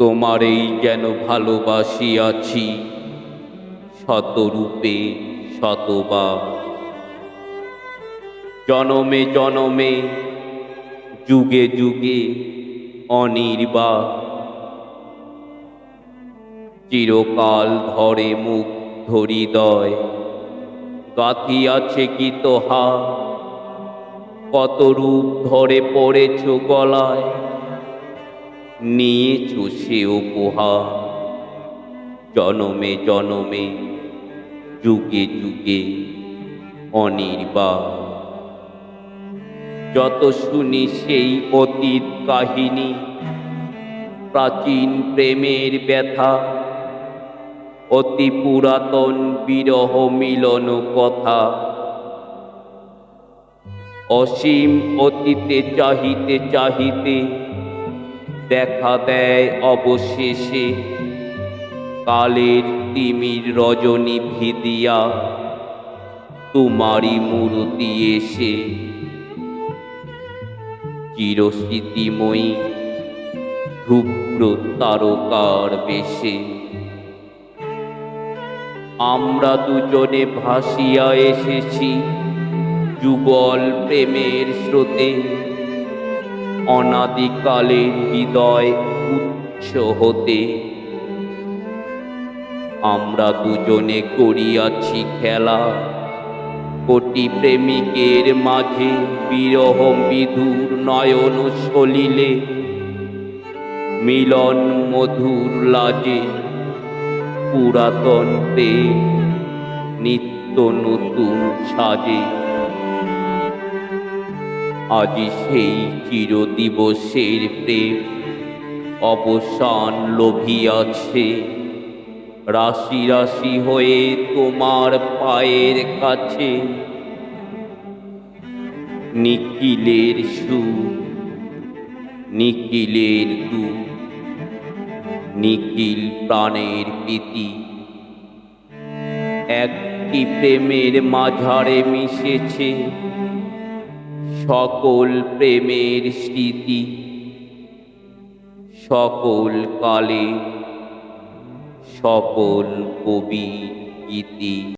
তোমারেই যেন ভালোবাসিয়াছি, শতরূপে শতবার। জনমে জনমে, যুগে যুগে অনির্বার চিরকাল ধরে মুখ ধরিদয়, গাথিয়াছে কি তোহা? কত রূপ ধরে পড়েছ গলায়? নিয়েছ সে উপহার। জনমে জনমে, যুগে যুগে অনির্বার যত শুনি সেই অতীত কাহিনী, প্রাচীন প্রেমের ব্যথা, অতি পুরাতন বিরহ মিলন কথা। অসীম অতীতে চাহিতে চাহিতে দেখা দেয় অবশেষে। কালের তিমির রজনী ভিদিয়া, তোমারই মূর্তি এসে। চিরস্মৃতিময়ী ধ্রুব্র তারকার বেশে। আমরা দুজনে ভাসিয়া এসেছি যুগল প্রেমের স্রোতে। অনাদিকালের হৃদয় উচ্চ হতে। আমরা দুজনে করিয়াছি খেলা। কোটি প্রেমিকের মাঝে বিরহ বিধুর নয়ন সলিলে মিলন মধুর লাজে পুরাতন নিত্য নতুন সাজে। আজি সেই চির দিবসের প্রেম। অবসান লোভিয়াছে। রাশি রাশি হয়ে তোমার পায়ের কাছে। নিখিলের সুর নিখিলের দু নিখিল প্রাণের প্রীতি। একটি প্রেমের মাঝারে মিশেছে। সকল প্রেমের স্মৃতি সকল কালে সকল কবি গীতি।